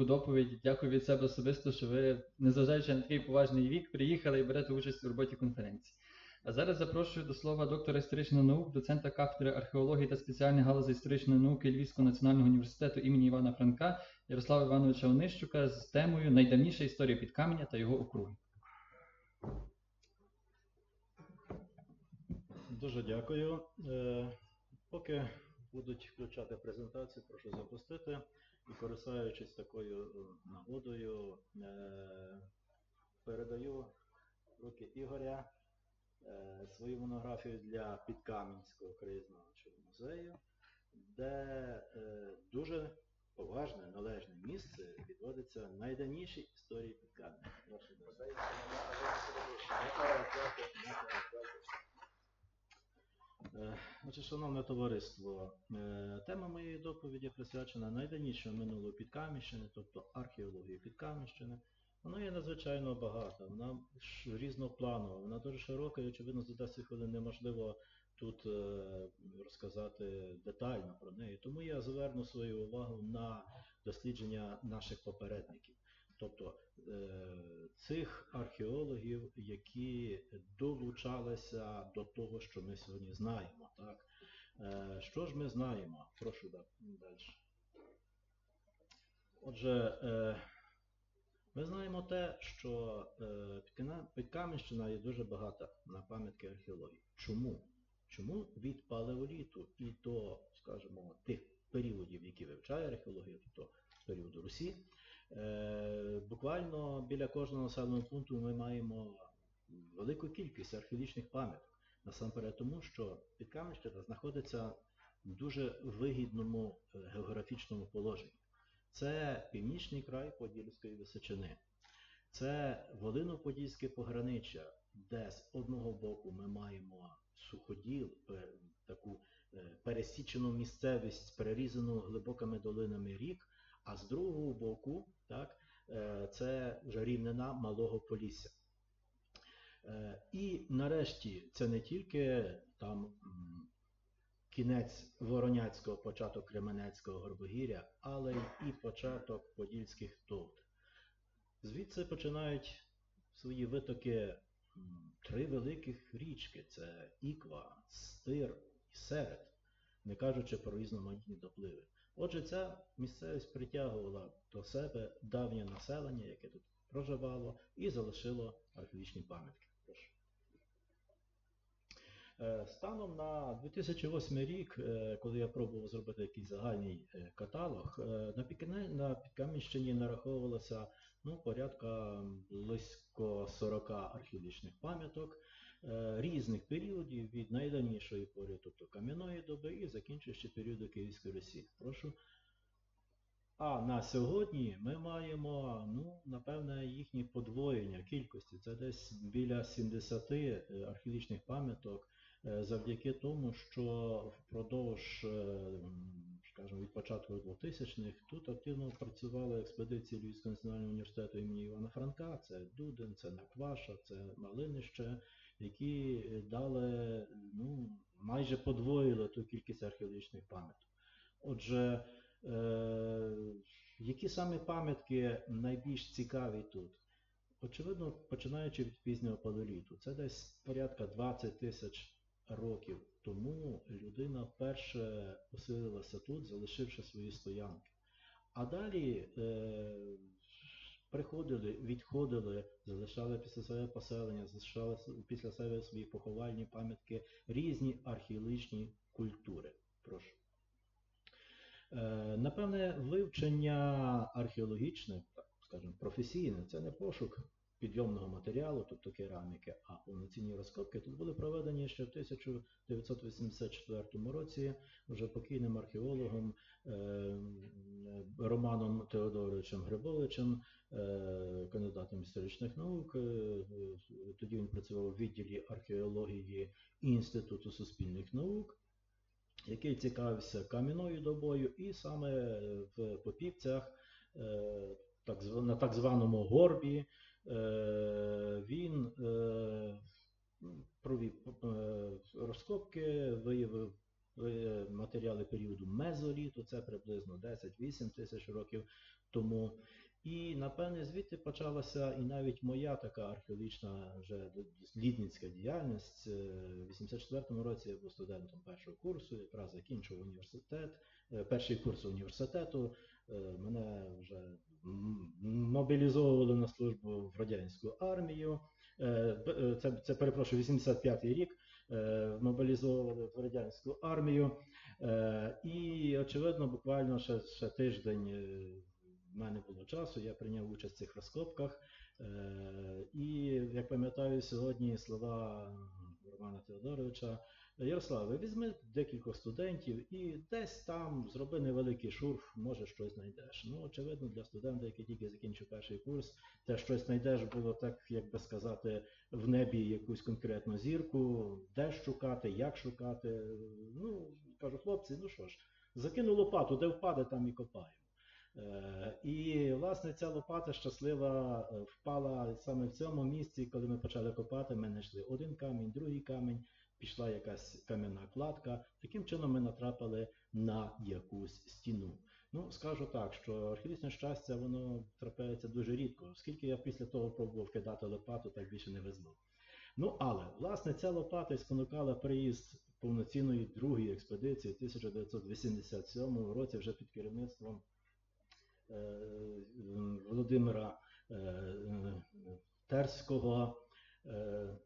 коротку доповідь. Дякую від себе особисто, що ви, незважаючи на такий поважний вік, приїхали і берете участь у роботі конференції. А зараз запрошую до слова доктора історичних наук, доцента кафедри археології та спеціальних галузей історичної науки Львівського національного університету імені Івана Франка Ярослава Івановича Онищука з темою Найдавніша історія підкам'я та його округи. Дуже дякую. Е, Поки будуть включати презентацію, прошу запустити. І користуючись такою е, нагодою, е, передаю в руки Ігоря е, свою монографію для Підкам'янського краєзнавчого музею, де дуже поважне, належне місце відводиться найдавнішій історії Підкам'я. Прошу, Дякую, дякую, дякую. Е, Отже, шановне товариство, е, тема моєї доповіді присвячена найдавнішому минулого Підкам'янщини, тобто археології Підкам'янщини. Вона є надзвичайно багата, вона різнопланова, вона дуже широка і, очевидно, за 10 хвилин неможливо тут е, розказати детально про неї. Тому я зверну свою увагу на дослідження наших попередників. Тобто е, цих археологів, які долучалися до того, що ми сьогодні знаємо. Так? Е, Що ж ми знаємо? Прошу далі. Отже, е, ми знаємо те, що Підкам'янщина є дуже багата на пам'ятки археології. Чому? Чому від палеоліту і до, скажімо, тих періодів, які вивчає археологія, тобто періоду Русі, Буквально біля кожного населеного пункту ми маємо велику кількість археологічних пам'яток. Насамперед тому, що Підкам'янщина знаходиться в дуже вигідному е, географічному положенні. Це північний край Подільської Височини. Це Волино-Подільське пограниччя, де з одного боку ми маємо суходіл, таку е, пересічену місцевість, перерізану глибокими долинами рік, а з другого боку, так, е, це вже рівнина Малого Полісся. Е, І нарешті це не тільки там кінець Вороняцького, початок Кременецького Горбогір'я, але і початок Подільських товт. Звідси починають свої витоки три великих річки: це Іква, Стир і Серед, не кажучи про різноманітні допливи. Отже, ця місцевість притягувала до себе давнє населення, яке тут проживало, і залишило археологічні пам'ятки. Прошу. Е, Станом на 2008 рік, е, коли я пробував зробити якийсь загальний е, каталог, на Підкам'янщині нараховувалося ну, порядка близько 40 археологічних пам'яток різних періодів від найдавнішої пори, тобто кам'яної доби, і закінчуючи періоду Київської Росії. Прошу. А на сьогодні ми маємо, ну, напевне, їхнє подвоєння кількості. Це десь біля 70 е, археологічних пам'яток, е, завдяки тому, що впродовж, е, скажімо, від початку 2000-х тут активно працювали експедиції Львівського національного університету імені Івана Франка, це Дуден, це Накваша, це Малинище, які е, дали, ну, майже подвоїли ту кількість археологічних пам'яток. Отже, Е, які саме пам'ятки найбільш цікаві тут? Очевидно, починаючи від пізнього палеоліту. Це десь порядка 20 тисяч років тому людина вперше оселилася тут, залишивши свої стоянки. А далі е, приходили, відходили, залишали після себе поселення, залишали після себе свої поховальні пам'ятки, різні археологічні культури. Прошу. Е, Напевне, вивчення археологічне, скажімо, професійне, це не пошук підйомного матеріалу, тобто кераміки, а повноцінні розкопки тут були проведені ще в 1984 році вже покійним археологом е, Романом Теодоровичем Грибовичем, е, кандидатом історичних наук. Е, е, Тоді він працював у відділі археології Інституту суспільних наук який цікавився кам'яною добою, і саме в Попівцях, е, на так званому горбі, е, він е, провів е, розкопки, виявив е, матеріали періоду мезоліту, це приблизно 10-8 тисяч років тому. І напевне звідти почалася і навіть моя така археологічна вже дослідницька діяльність. Е, В 84-му році я був студентом першого курсу, якраз закінчив університет, е, перший курс університету. Е, Мене вже мобілізовували на службу в радянську армію. Е, е, Це, це перепрошую, 85-й рік. е, Мобілізовували в радянську армію. І, очевидно, буквально ще, ще тиждень в мене було часу, я прийняв участь в цих розкопках. І, як пам'ятаю, сьогодні слова Теодоровича. Ярослав, ви візьми декількох студентів і десь там зроби невеликий шурф, може щось знайдеш. Ну, очевидно, для студента, який тільки закінчив перший курс, те щось знайдеш було так, як би сказати, в небі якусь конкретну зірку, де шукати, як шукати. Ну, кажу, хлопці, ну що ж, закину лопату, де впаде, там і копаю. Е, І, власне, ця лопата щаслива е, впала саме в цьому місці, коли ми почали копати, ми знайшли один камінь, другий камінь, пішла якась кам'яна кладка. Таким чином ми натрапили на якусь стіну. Ну, скажу так, що археологічне щастя, воно трапляється дуже рідко, оскільки я після того пробував кидати лопату, так більше не везло. Ну, але, власне, ця лопата спонукала приїзд повноцінної другої експедиції в 1987 році вже під керівництвом Володимира е, е, Терського, е,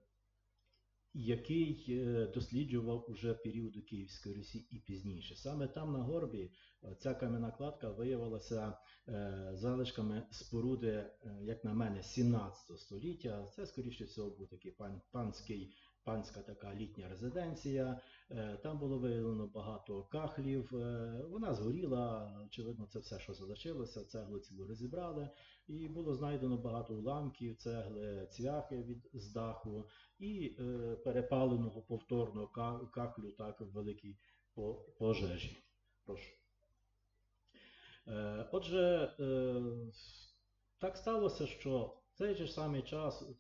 який е, досліджував уже періоду Київської Русі і пізніше. Саме там на горбі е, ця кам'яна кладка виявилася е, залишками споруди, е, як на мене, 17 століття. Це, скоріше всього, був такий пан, панський, панська така літня резиденція. Е, Там було виявлено багато кахлів. е, Вона згоріла, очевидно, це все, що залишилося. Цеглу цілу розібрали. І було знайдено багато уламків, цегли, цвяхи від з даху і е, перепаленого повторного кахлю так в великій пожежі. Прошу. Отже, так сталося, що в цей же самий час, у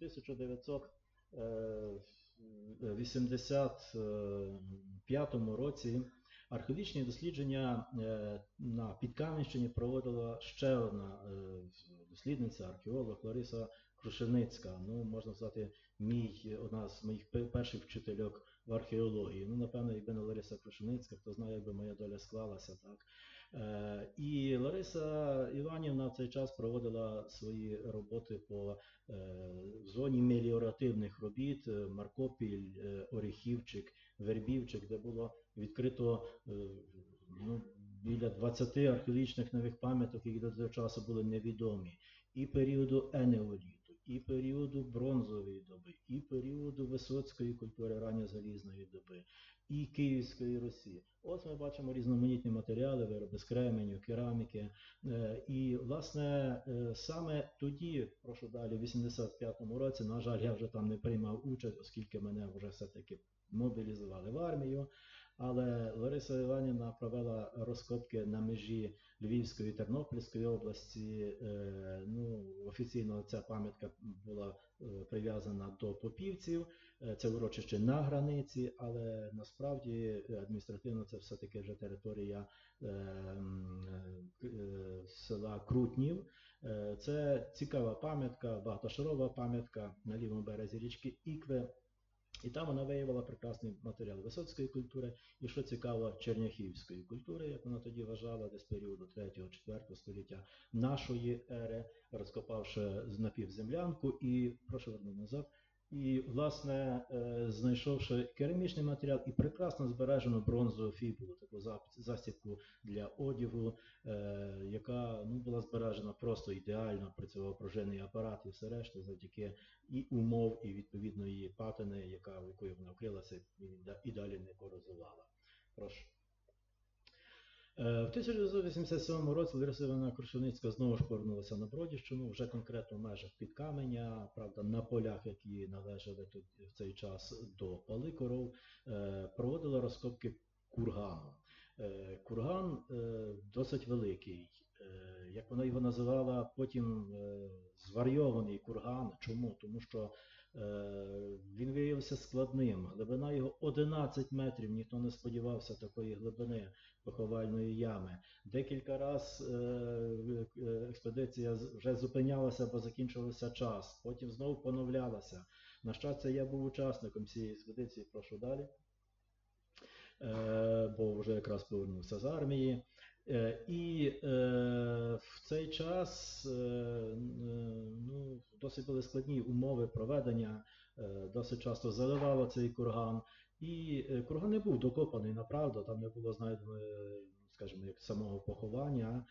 1985 році, археологічні дослідження е, на Підкам'янщині проводила ще одна е, дослідниця, археолог Лариса Крушеницька. Ну, можна сказати, мій, одна з моїх перших вчительок в археології. Ну, напевно, якби не Лариса Крушеницька, хто знає, якби моя доля склалася, так. Е, І Лариса Іванівна в цей час проводила свої роботи по е, зоні меліоративних робіт, е, Маркопіль, е, Орехівчик, Вербівчик, де було відкрито ну, біля 20 археологічних нових пам'яток, які до цього часу були невідомі. І періоду енеоліту, і періоду бронзової доби, і періоду Висоцької культури ранньозалізної доби, і Київської Русі. Ось ми бачимо різноманітні матеріали, вироби з кременю, кераміки. Е, І, власне, е, саме тоді, прошу далі, в 85-му році, на жаль, я вже там не приймав участь, оскільки мене вже все-таки мобілізували в армію. Але Лариса Іванівна провела розкопки на межі Львівської і Тернопільської області. Е, Ну, офіційно ця пам'ятка була прив'язана до попівців. Е, Це урочище на границі, але насправді е, адміністративно це все-таки вже територія е, села Крутнів. Це цікава пам'ятка, багатошарова пам'ятка на лівому березі річки Ікве. І там вона виявила прекрасний матеріал висоцької культури і, що цікаво, черняхівської культури, як вона тоді вважала, десь періоду 3-4 століття нашої ери, розкопавши напівземлянку і, прошу вернути назад, і, власне, е, знайшовши керамічний матеріал і прекрасно збережену бронзову фібулу, таку зап- для одягу, е, яка ну, була збережена просто ідеально, працював пружинний апарат і все решта завдяки і умов, і відповідно її патини, яка, якою вона вкрилася і далі не корозувала. Прошу. Е, В 1987 році Лариса Івановна Крушеницька знову ж повернулася на Бродівщину, вже конкретно в межах Підкаменя, правда, на полях, які належали тут в цей час до Паликоров, е, проводила розкопки кургану. Е, Курган досить великий. Як вона його називала, потім зварйований курган. Чому? Тому що Він виявився складним. Глибина його 11 метрів. Ніхто не сподівався такої глибини поховальної ями. Декілька разів експедиція вже зупинялася, бо закінчувався час. Потім знову поновлялася. На щастя, я був учасником цієї експедиції. Прошу далі. Е, Бо вже якраз повернувся з армії. Е, І е, в цей час е, ну, досить були складні умови проведення, досить часто заливало цей курган. І курган не був докопаний направду, там не було знайдено, скажімо, як самого поховання.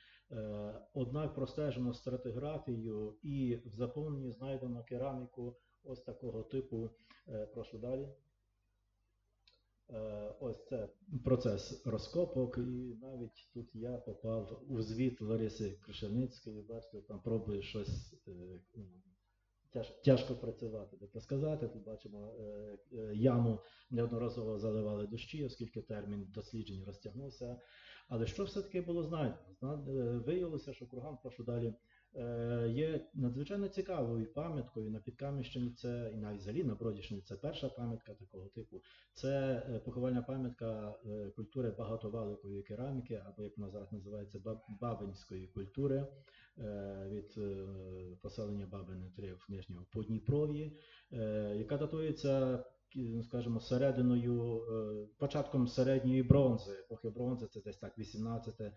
Однак простежено стратиграфію і в заповненні знайдено кераміку ось такого типу. Прошу далі. Е, Ось це процес розкопок, і навіть тут я попав у звіт Лариси Кришельницької, бачите, там пробує щось е, тяж, тяжко працювати, так сказати. Тут бачимо е, яму неодноразово заливали дощі, оскільки термін досліджень розтягнувся. Але що все-таки було знайдено? Зна- Виявилося, що курган, прошу далі, є надзвичайно цікавою пам'яткою на Підкам'янщині, це і навіть взагалі на Бродівщині це перша пам'ятка такого типу. Це е, поховальна пам'ятка е, культури багатоваликової кераміки, або як вона зараз називається баб- бабинської культури е, від е, поселення Бабини 3 в Нижньому Подніпров'ї, е, яка датується, кі- скажімо, серединою, е, початком середньої бронзи, епохи бронзи, це десь так 18, е,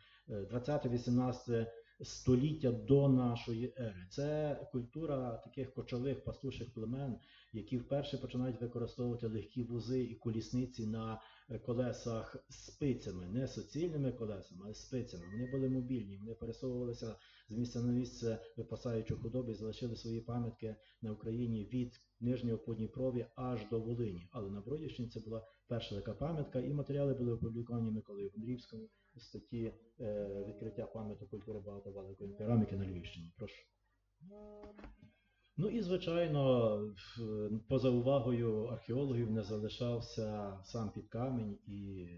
20-18 століття до нашої ери. Це культура таких кочових пастуших племен, які вперше починають використовувати легкі вузи і колісниці на е, колесах спицями, не суцільними колесами, а спицями. Вони були мобільні, вони пересовувалися з місця на місце, випасаючи худоби, і залишили свої пам'ятки на Україні від Нижнього Подніпров'я аж до Волині. Але на Бродівщині це була перша така пам'ятка, і матеріали були опубліковані Миколою Гундрівському в статті е, відкриття пам'яток культури багатоваликової кераміки на Львівщині. Прошу. Ну і звичайно, поза увагою археологів не залишався сам підкамінь і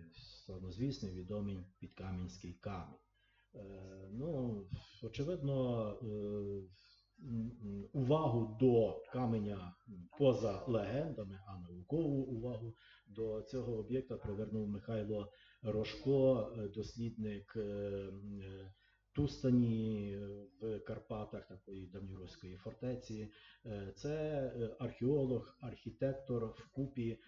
славнозвісний відомий підкам'янський камінь. Е, ну, очевидно, е, увагу до каменя поза легендами, а наукову увагу до цього об'єкта привернув Михайло Рожко, е, дослідник е, е, Тустані в Карпатах, такої давньоруської фортеці. Це археолог, архітектор вкупі,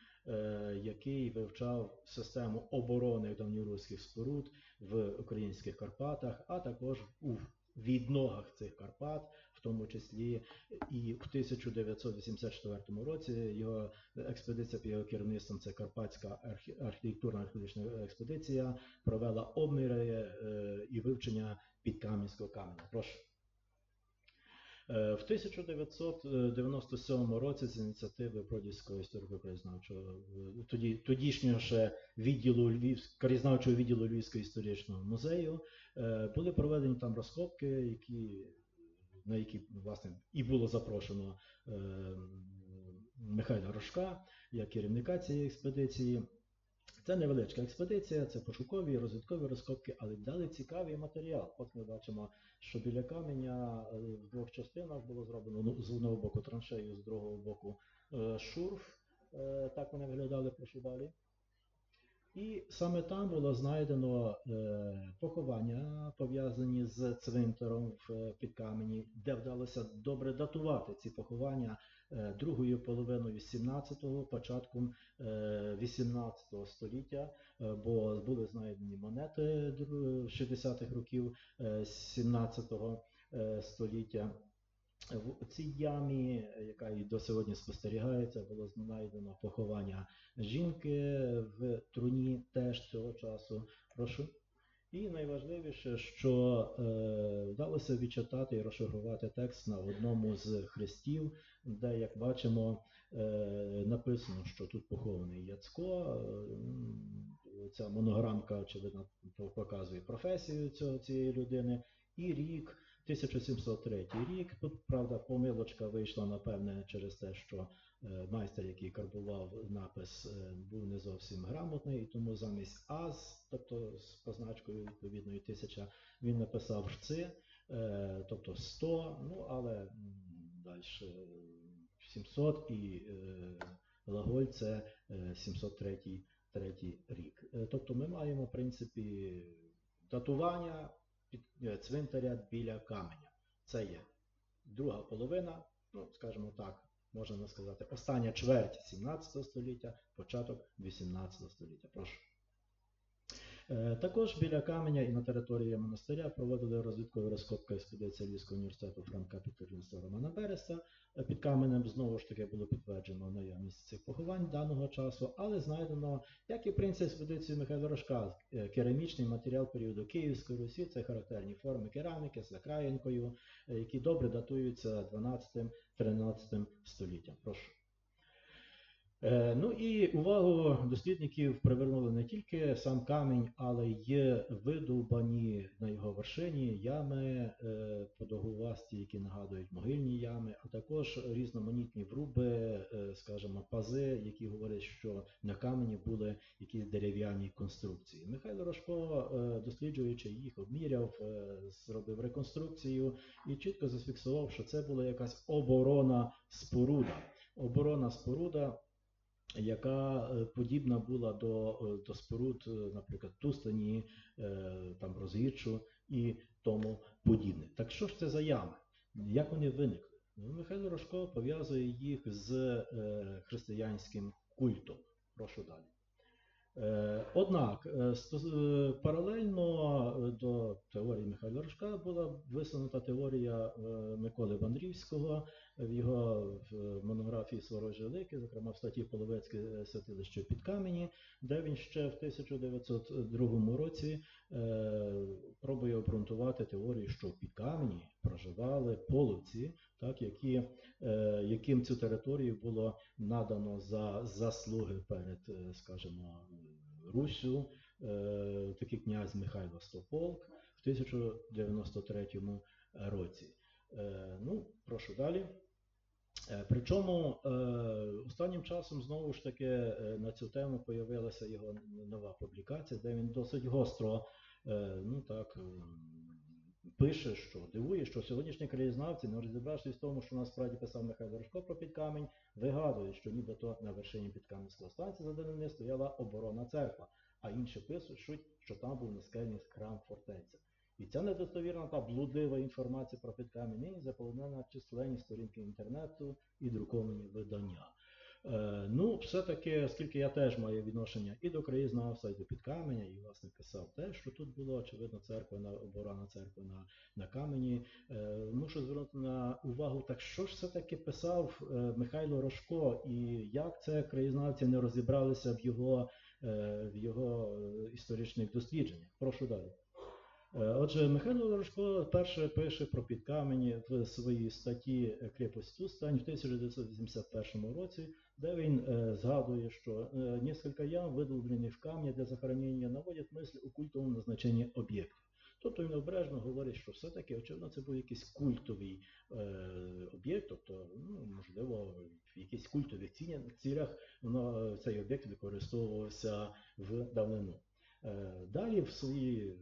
який вивчав систему оборони давньоруських споруд в українських Карпатах, а також у відногах цих Карпат, в тому числі і в 1984 році його експедиція під його керівництвом, це Карпатська архі- архітектурна археологічна експедиція, провела обміри е, і вивчення підкам'янського каменя. Прошу. Е, В 1997 році з ініціативи Бродівського історико-краєзнавчого е, тоді, тодішнього ще відділу Львів, краєзнавчого відділу Львівського історичного музею були проведені там розкопки, які, на які власне і було запрошено е, Михайла Рожка як керівника цієї експедиції. Це невеличка експедиція, це пошукові, розвідкові розкопки, але дали цікавий матеріал. От ми бачимо, що біля каменя е, в двох частинах було зроблено ну, з одного боку траншею, з другого боку е, шурф. Так вони виглядали, прошу далі. І саме там було знайдено е, поховання, пов'язані з цвинтаром в е, Підкамені, де вдалося добре датувати ці поховання е, другою половиною 17-го, початком е, 18 століття, бо були знайдені монети дру- 60-х років е, 17 е, століття. В цій ямі, яка і до сьогодні спостерігається, було знайдено поховання жінки в труні теж цього часу. Прошу. І найважливіше, що е, вдалося відчитати і розшифрувати текст на одному з хрестів, де, як бачимо, е, написано, що тут похований Яцко. Е, ця монограмка, очевидно, показує професію цього, цієї людини і рік. 1703 рік. Тут, правда, помилочка вийшла, напевне, через те, що е, майстер, який карбував напис, е, був не зовсім грамотний, і тому замість АЗ, тобто з позначкою відповідної тисяча, він написав ШЦИ, е, тобто 100, ну але далі 700 і Лаголь це е, 703 третій рік. Тобто ми маємо, в принципі, датування цвинтаря біля каменя. Це є друга половина, ну, скажімо так, можна сказати, остання чверть 17 століття, початок 18 століття. Прошу. Е, Також біля каменя і на території монастиря проводили розвідкові розкопки експедиції Львівського університету Франка Петерінства Романа Береса. Е, Під каменем знову ж таки було підтверджено наявність цих поховань даного часу, але знайдено, як і в принципі експедиції Михайла Рожка, е, керамічний матеріал періоду Київської Русі, це характерні форми кераміки з закраєнкою, е, які добре датуються 12-13 століттям. Прошу. Е, Ну і увагу дослідників привернули не тільки сам камінь, але й видовбані на його вершині ями е, подовгувасті, які нагадують могильні ями, а також різноманітні вруби, е, скажімо, пази, які говорять, що на камені були якісь дерев'яні конструкції. Михайло Рожко, досліджуючи їх, обміряв, зробив реконструкцію і чітко зафіксував, що це була якась оборона споруда. Оборона споруда яка е, подібна була до, е, до споруд, е, наприклад, Тустані, там Розгірчу і тому подібне. Так що ж це за ями? Як вони виникли? Ну, Михайло Рожко пов'язує їх з християнським культом. Прошу далі. Однак, паралельно до теорії Михайла Рожка була висунута теорія Миколи Бандрівського в його в монографії Сворожі лики, зокрема в статті Половецьке святилище під камені, де він ще в 1902 році е, пробує обґрунтувати теорію, що в Підкамені проживали половці, так, які, е, яким цю територію було надано за заслуги перед, е, скажімо, Руссю, е, такий князь Михайло Стополк в 1093 році. Е, ну, прошу далі. Е, Причому е, останнім часом знову ж таки е, на цю тему появилася його нова публікація, де він досить гостро ну так, ем, пише, що дивує, що сьогоднішні краєзнавці, не розібравшись в тому, що насправді писав Михайло Рожко про підкамінь, вигадують, що нібито на вершині підкам'янського станції за данини стояла оборона церква, а інші пишуть, що там був нескельний храм фортеця. І ця недостовірна та блудлива інформація про підкамінь нині заповнена численні сторінки інтернету і друковані видання. Е, ну, все-таки, оскільки я теж маю відношення і до краєзнавства, і до підкаменя, і власне писав те, що тут було очевидно церква на оборона церкви на, на камені. Е, мушу звернути на увагу, так що ж все-таки писав е, Михайло Рожко, і як це краєзнавці не розібралися в його, е, в його е, історичних дослідженнях. Прошу далі. Е, Отже, Михайло Рожко перше пише про підкамені в своїй статті Крепость Тустань в 1981 році, де він е, згадує, що е, несколько ям, видолблених в камні для захоронення, наводять мислі у культовому назначенні об'єктів. Тобто він обережно говорить, що все-таки, очевидно, це був якийсь культовий е, об'єкт, тобто, ну, можливо, в якихось культових цілях цей об'єкт використовувався в давнину. Е, Далі в своїй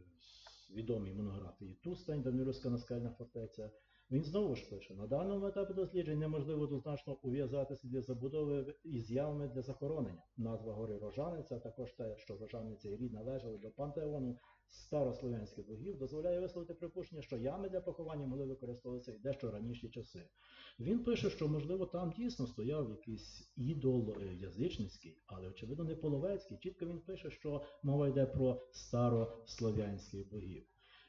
відомій монографії Тустань, Данилівська наскальна фортеця, він знову ж пише, на даному етапі досліджень неможливо однозначно ув'язати сліди забудови із явами для захоронення. Назва гори Рожаниця, також те, що Рожаниця і рід належали до пантеону старослов'янських богів, дозволяє висловити припущення, що ями для поховання могли використовуватися і дещо раніші часи. Він пише, що можливо там дійсно стояв якийсь ідол е, язичницький, але очевидно не половецький. Чітко він пише, що мова йде про старослов'янських богів.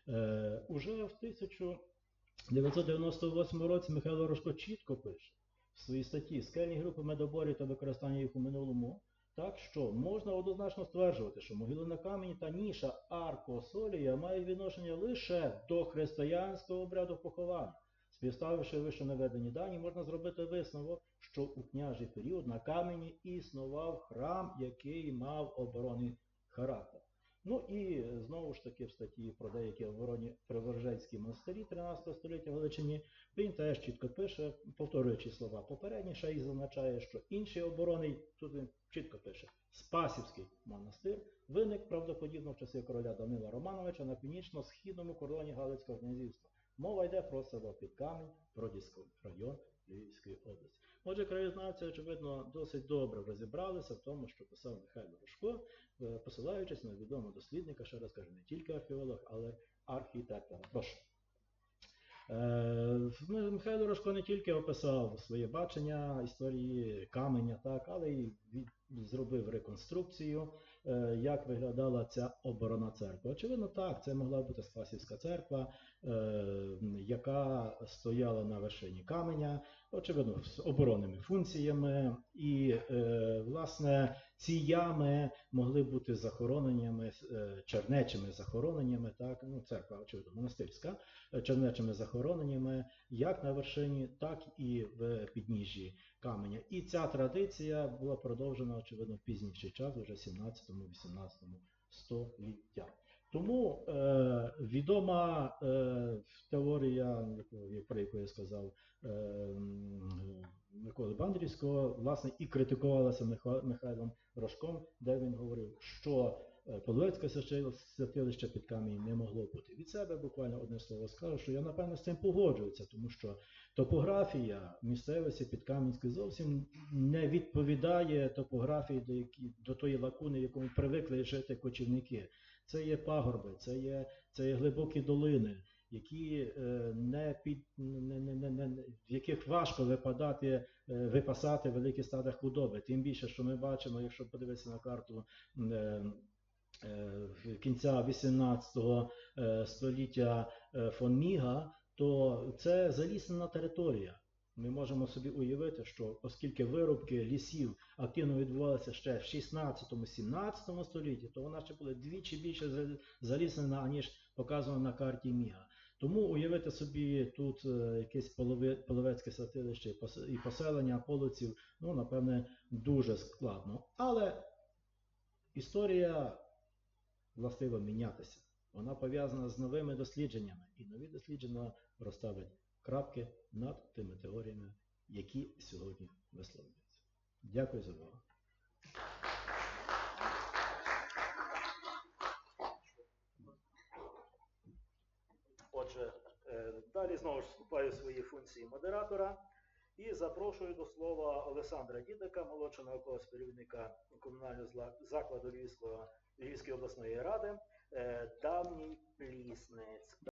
Е, уже в 1998 році Михайло Рожко чітко пише в своїй статті скельні групи медоборів та використання їх у минулому. Так що можна однозначно стверджувати, що могили на камені та ніша аркосолія мають відношення лише до християнського обряду поховання. Співставивши вище наведені дані, можна зробити висновок, що у княжий період на камені існував храм, який мав оборонний характер. Ну і знову ж таки в статті про деякі оборонні приворжецькі монастирі 13 століття в Галичині він теж чітко пише, повторюючи слова попередні, ще й зазначає, що інший оборонний, тут він чітко пише, Спасівський монастир виник правдоподібно в часи короля Данила Романовича на північно-східному кордоні Галицького князівства. Мова йде про село Підкамінь, Бродівський район Львівської області. Отже, краєзнавці, очевидно, досить добре розібралися в тому, що писав Михайло Рожко, е, посилаючись на відомого дослідника, ще раз кажу, не тільки археолог, але архітектора. Прошу. Е, Михайло Рожко не тільки описав своє бачення історії каменя, так, але й зробив реконструкцію, е, як виглядала ця оборона церкви. Очевидно, так, це могла бути Спасівська церква, е, яка стояла на вершині каменя, очевидно, з оборонними функціями. І, е, власне, ці ями могли бути захороненнями, е, чернечими захороненнями, так, ну, церква, очевидно, монастирська, е, чернечими захороненнями, як на вершині, так і в підніжжі каменя. І ця традиція була продовжена, очевидно, в пізніший час, вже 17-18 століття. Тому е, відома е, теорія, про яку я сказав, е, Миколи Бандрівського, власне, і критикувалася Миха- Михайлом Рожком, де він говорив, що е, Половецьке святилище під камінь не могло бути. Від себе буквально одне слово скажу, що я напевно з цим погоджуюся, тому що топографія місцевості Підкам'янської зовсім не відповідає топографії до, які, до тої лакуни, якому привикли жити кочівники. Це є пагорби, це є, це є глибокі долини, які е, не під не, не, не, в яких важко випадати, е, випасати великі стада худоби. Тим більше, що ми бачимо, якщо подивитися на карту е, кінця 18 е, століття фон Міга, то це заліснена територія. Ми можемо собі уявити, що оскільки вирубки лісів активно відбувалися ще в 16-17 столітті, то вона ще була двічі більше за- заліснена, аніж показано на карті Міга. Тому уявити собі тут е, якесь половецьке святилище і поселення полоців, ну, напевне, дуже складно. Але історія властиво мінятися. Вона пов'язана з новими дослідженнями, і нові дослідження розставлять крапки над тими теоріями, які сьогодні висловлюються. Дякую за увагу. Отже, е, далі знову ж вступаю свої функції модератора і запрошую до слова Олександра Дідика, молодшого наукового співробітника комунального закладу Львівської обласної ради, е, давній пліснець.